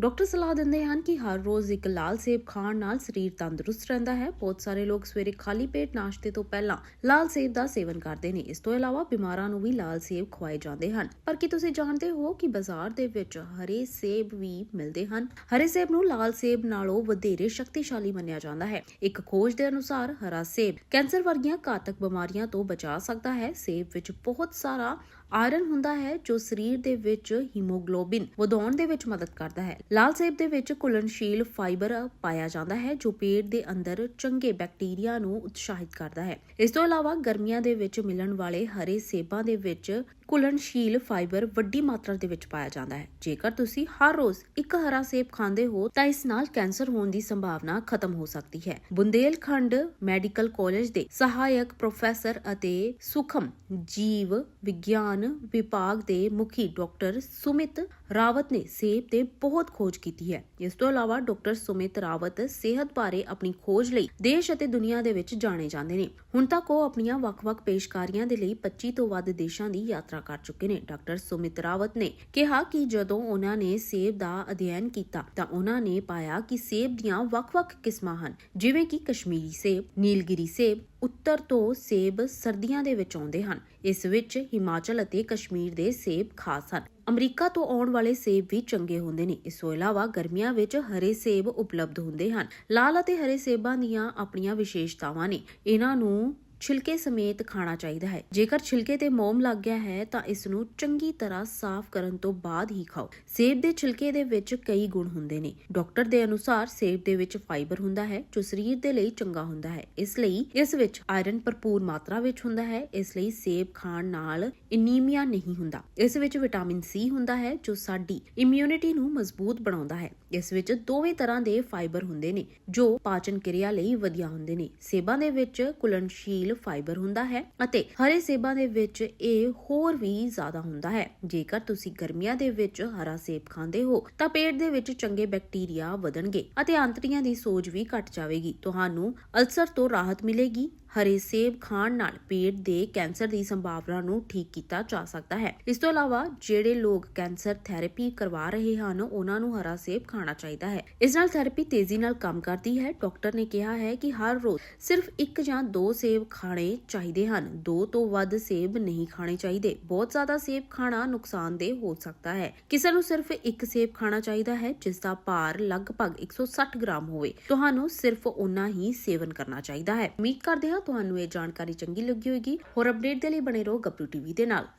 Doctor ਸਲਾਹ ਦਿੰਦੇ ਹਨ ਕਿ ਹਰ ਰੋਜ਼ ਇੱਕ ਲਾਲ ਸੇਬ ਖਾਣ ਨਾਲ ਸਰੀਰ ਤੰਦਰੁਸਤ ਰਹਿੰਦਾ ਹੈ। ਬਹੁਤ ਸਾਰੇ ਲੋਕ ਸਵੇਰੇ ਖਾਲੀ ਪੇਟ ਨਾਸ਼ਤੇ ਤੋਂ ਪਹਿਲਾਂ ਲਾਲ ਸੇਬ ਦਾ ਸੇਵਨ ਕਰਦੇ ਨੇ। ਇਸ ਤੋਂ ਇਲਾਵਾ ਬਿਮਾਰਾਂ ਨੂੰ ਵੀ ਲਾਲ ਸੇਬ ਖਵਾਏ ਜਾਂਦੇ ਹਨ। ਪਰ ਕੀ ਤੁਸੀਂ ਜਾਣਦੇ ਹੋ ਕਿ ਬਾਜ਼ਾਰ ਦੇ ਵਿੱਚ ਹਰੇ ਸੇਬ ਵੀ ਮਿਲਦੇ ਹਨ? ਹਰੇ ਸੇਬ ਨੂੰ ਲਾਲ ਸੇਬ ਨਾਲੋਂ ਵਧੇਰੇ ਸ਼ਕਤੀਸ਼ਾਲੀ ਮੰਨਿਆ ਜਾਂਦਾ ਹੈ। ਇੱਕ ਖੋਜ ਦੇ ਅਨੁਸਾਰ ਹਰਾ ਸੇਬ ਕੈਂਸਰ ਵਰਗੀਆਂ ਘਾਤਕ ਬਿਮਾਰੀਆਂ ਤੋਂ ਬਚਾ ਸਕਦਾ ਹੈ। ਸੇਬ ਵਿੱਚ ਬਹੁਤ ਸਾਰਾ ਆਇਰਨ ਹੁੰਦਾ ਹੈ ਜੋ ਸਰੀਰ ਦੇ ਵਿੱਚ ਹੀਮੋਗਲੋਬਿਨ ਵਧਾਉਣ ਦੇ ਵਿੱਚ ਮਦਦ ਕਰਦਾ ਹੈ। ਲਾਲ ਸੇਬ ਦੇ ਵਿੱਚ ਘੁਲਣਸ਼ੀਲ ਫਾਈਬਰ ਪਾਇਆ ਜਾਂਦਾ ਹੈ ਜੋ ਪੇਟ ਦੇ ਅੰਦਰ ਚੰਗੇ ਬੈਕਟੀਰੀਆ ਨੂੰ ਉਤਸ਼ਾਹਿਤ ਕਰਦਾ ਹੈ। ਇਸ ਤੋਂ ਇਲਾਵਾ ਗਰਮੀਆਂ ਦੇ ਵਿੱਚ ਮਿਲਣ ਵਾਲੇ ਹਰੇ ਸੇਬਾਂ ਦੇ ਵਿੱਚ ਘੁਲਣਸ਼ੀਲ ਫਾਈਬਰ ਵੱਡੀ ਮਾਤਰਾ ਦੇ ਵਿੱਚ ਪਾਇਆ ਜਾਂਦਾ ਹੈ। ਜੇਕਰ ਤੁਸੀਂ ਹਰ ਰੋਜ਼ ਇੱਕ ਹਰਾ ਸੇਬ ਖਾਂਦੇ ਹੋ, ਤਾਂ ਇਸ ਨਾਲ ਕੈਂਸਰ ਹੋਣ ਦੀ ਸੰਭਾਵਨਾ ਖਤਮ ਹੋ ਸਕਦੀ ਹੈ। ਬੁੰਦੇਲਖੰਡ ਮੈਡੀਕਲ ਕਾਲਜ ਦੇ ਸਹਾਇਕ ਪ੍ਰੋਫੈਸਰ ਅਤੇ ਸੁਖਮ ਜੀਵ ਵਿਗਿਆਨ ਵਿਭਾਗ ਦੇ ਮੁਖੀ ਡਾਕਟਰ ਸੁਮਿਤ ਰਾਵਤ ਨੇ ਸੇਬ ਤੇ ਬਹੁਤ ਖੋਜ ਕੀਤੀ ਹੈ। ਇਸ ਤੋਂ ਇਲਾਵਾ ਡਾਕਟਰ ਸੁਮਿਤ ਰਾਵਤ ਸਿਹਤ ਬਾਰੇ ਆਪਣੀ ਖੋਜ ਲਈ ਦੇਸ਼ ਅਤੇ ਦੁਨੀਆ ਦੇ ਵਿੱਚ ਜਾਣੇ ਜਾਂਦੇ ਨੇ। ਹੁਣ ਤੱਕ ਉਹ ਆਪਣੀਆਂ ਵੱਖ-ਵੱਖ ਪੇਸ਼ਕਾਰੀਆਂ ਦੇ ਲਈ 25 ਤੋਂ ਵੱਧ ਦੇਸ਼ਾਂ ਦੀ ਯਾਤਰਾ ਕਰ ਚੁੱਕੇ ਨੇ। ਡਾਕਟਰ ਸੁਮਿਤ ਰਾਵਤ ਨੇ ਕਿਹਾ ਕਿ ਜਦੋਂ ਉਹਨਾਂ ਨੇ ਸੇਬ ਦਾ ਅਧਿਐਨ ਕੀਤਾ, ਤਾਂ ਉਹਨਾਂ ਨੇ ਪਾਇਆ ਕਿ ਸੇਬ ਦੀਆਂ ਵੱਖ-ਵੱਖ ਕਿਸਮਾਂ ਹਨ, ਜਿਵੇਂ ਕਿ ਕਸ਼ਮੀਰੀ ਸੇਬ, ਨੀਲਗਿਰੀ ਸੇਬ, ਉੱਤਰ ਤੋਂ ਸੇਬ ਸਰਦੀਆਂ ਦੇ ਵਿੱਚ ਆਉਂਦੇ ਹਨ। ਇਸ ਵਿੱਚ ਹਿਮਾਚਲ ਅਤੇ ਕਸ਼ਮੀਰ ਦੇ ਸੇਬ ਖਾਸ ਹਨ। ਅਮਰੀਕਾ ਤੋਂ ਆਉਣ ਵਾਲੇ ਸੇਬ ਵੀ ਚੰਗੇ ਹੁੰਦੇ ਨੇ। ਇਸ ਤੋਂ ਇਲਾਵਾ ਗਰਮੀਆਂ ਵਿੱਚ ਹਰੇ ਸੇਬ ਉਪਲਬਧ ਹੁੰਦੇ ਹਨ। ਲਾਲ ਅਤੇ ਹਰੇ ਸੇਬਾਂ ਦੀਆਂ ਆਪਣੀਆਂ ਵਿਸ਼ੇਸ਼ਤਾਵਾਂ ਨੇ। ਇਹਨਾਂ ਨੂੰ ਛਿਲਕੇ ਸਮੇਤ ਖਾਣਾ ਚਾਹੀਦਾ ਹੈ। ਜੇਕਰ ਛਿਲਕੇ ਤੇ ਮੋਮ ਲੱਗ ਗਿਆ ਹੈ, ਤਾਂ ਇਸ ਨੂੰ ਚੰਗੀ ਤਰ੍ਹਾਂ ਸਾਫ਼ ਕਰਨ ਤੋਂ ਬਾਅਦ ਹੀ ਖਾਓ। ਸੇਬ ਦੇ ਛਿਲਕੇ ਦੇ ਵਿੱਚ ਕਈ ਗੁਣ ਹੁੰਦੇ ਨੇ। ਡਾਕਟਰ ਦੇ ਅਨੁਸਾਰ ਸੇਬ ਦੇ ਵਿੱਚ ਫਾਈਬਰ ਹੁੰਦਾ ਹੈ, ਜੋ ਸਰੀਰ ਦੇ ਲਈ ਚੰਗਾ ਹੁੰਦਾ ਹੈ। ਇਸ ਲਈ ਇਸ ਵਿੱਚ ਆਇਰਨ ਭਰਪੂਰ ਮਾਤਰਾ ਵਿੱਚ ਹੁੰਦਾ ਹੈ। ਇਸ ਲਈ ਸੇਬ ਖਾਣ ਨਾਲ ਐਨੀਮੀਆ ਨਹੀਂ ਹੁੰਦਾ। ਇਸ ਵਿੱਚ ਵਿਟਾਮਿਨ ਸੀ ਹੁੰਦਾ ਹੈ, ਜੋ ਸਾਡੀ ਇਮਿਊਨਿਟੀ ਨੂੰ ਮਜ਼ਬੂਤ ਬਣਾਉਂਦਾ ਹੈ। ਇਸ ਵਿੱਚ ਦੋਵੇਂ ਤਰ੍ਹਾਂ ਦੇ ਫਾਈਬਰ ਹੁੰਦੇ ਨੇ, ਜੋ ਪਾਚਨ ਕਿਰਿਆ ਲਈ ਵਧੀਆ ਹੁੰਦੇ ਨੇ। ਸੇਬਾਂ ਦੇ ਵਿੱਚ ਕੁਲਨਸ਼ੀਲ ਫਾਈਬਰ ਹੁੰਦਾ ਹੈ ਅਤੇ ਹਰੇ ਸੇਬਾਂ ਦੇ ਵਿੱਚ ਇਹ ਹੋਰ ਵੀ ਜ਼ਿਆਦਾ ਹੁੰਦਾ ਹੈ। ਜੇਕਰ ਤੁਸੀਂ ਗਰਮੀਆਂ ਦੇ ਵਿੱਚ ਹਰਾ ਸੇਬ ਖਾਂਦੇ ਹੋ, ਤਾਂ ਪੇਟ ਦੇ ਵਿੱਚ ਚੰਗੇ ਬੈਕਟੀਰੀਆ ਵਧਣਗੇ ਅਤੇ ਆਂਤੜੀਆਂ ਦੀ ਸੋਜ ਵੀ ਘਟ ਜਾਵੇਗੀ। ਤੁਹਾਨੂੰ ਅਲਸਰ ਤੋਂ ਰਾਹਤ ਮਿਲੇਗੀ। ਹਰੇ ਸੇਬ ਖਾਣ ਨਾਲ ਪੇਟ ਦੇ ਕੈਂਸਰ ਦੀ ਸੰਭਾਵਨਾ ਨੂੰ ਠੀਕ ਕੀਤਾ ਜਾ ਸਕਦਾ ਹੈ। ਇਸ ਤੋਂ ਇਲਾਵਾ ਜਿਹੜੇ ਲੋਕ ਕੈਂਸਰ ਥੈਰੇਪੀ ਕਰਵਾ ਰਹੇ ਹਨ, ਉਹਨਾਂ ਨੂੰ ਹਰਾ ਸੇਬ ਖਾਣਾ ਚਾਹੀਦਾ ਹੈ। ਇਸ ਨਾਲ ਥੈਰੇਪੀ ਤੇਜ਼ੀ ਨਾਲ ਕੰਮ ਕਰਦੀ ਹੈ। ਡਾਕਟਰ ਨੇ ਕਿਹਾ ਹੈ ਕਿ ਹਰ ਰੋਜ਼ ਸਿਰਫ ਇੱਕ ਜਾਂ ਦੋ ਸੇਬ ਖਾਣੇ ਚਾਹੀਦੇ ਹਨ। ਦੋ ਤੋਂ ਵੱਧ ਸੇਬ ਨਹੀਂ ਖਾਣੇ ਚਾਹੀਦੇ। ਬਹੁਤ ਜ਼ਿਆਦਾ ਸੇਬ ਖਾਣਾ ਨੁਕਸਾਨਦੇਹ ਹੋ ਸਕਦਾ ਹੈ। ਕਿਸੇ ਨੂੰ ਸਿਰਫ ਇੱਕ ਸੇਬ ਖਾਣਾ ਚਾਹੀਦਾ ਹੈ, ਜਿਸ ਦਾ ਭਾਰ ਲਗਭਗ 160 ਗ੍ਰਾਮ ਹੋਵੇ। ਤੁਹਾਨੂੰ ਸਿਰਫ ਉਨਾ ਹੀ ਸੇਵਨ ਕਰਨਾ ਚਾਹੀਦਾ ਹੈ। ਉਮੀਦ ਕਰਦੇ ਹਾਂ ਤੁਹਾਨੂੰ ਇਹ ਜਾਣਕਾਰੀ ਚੰਗੀ ਲੱਗੀ ਹੋਵੇਗੀ। ਹੋਰ ਅਪਡੇਟ ਦੇ ਲਈ ਬਣੇ ਰਹੋ ਗੱਪੂ ਟੀਵੀ ਦੇ ਨਾਲ।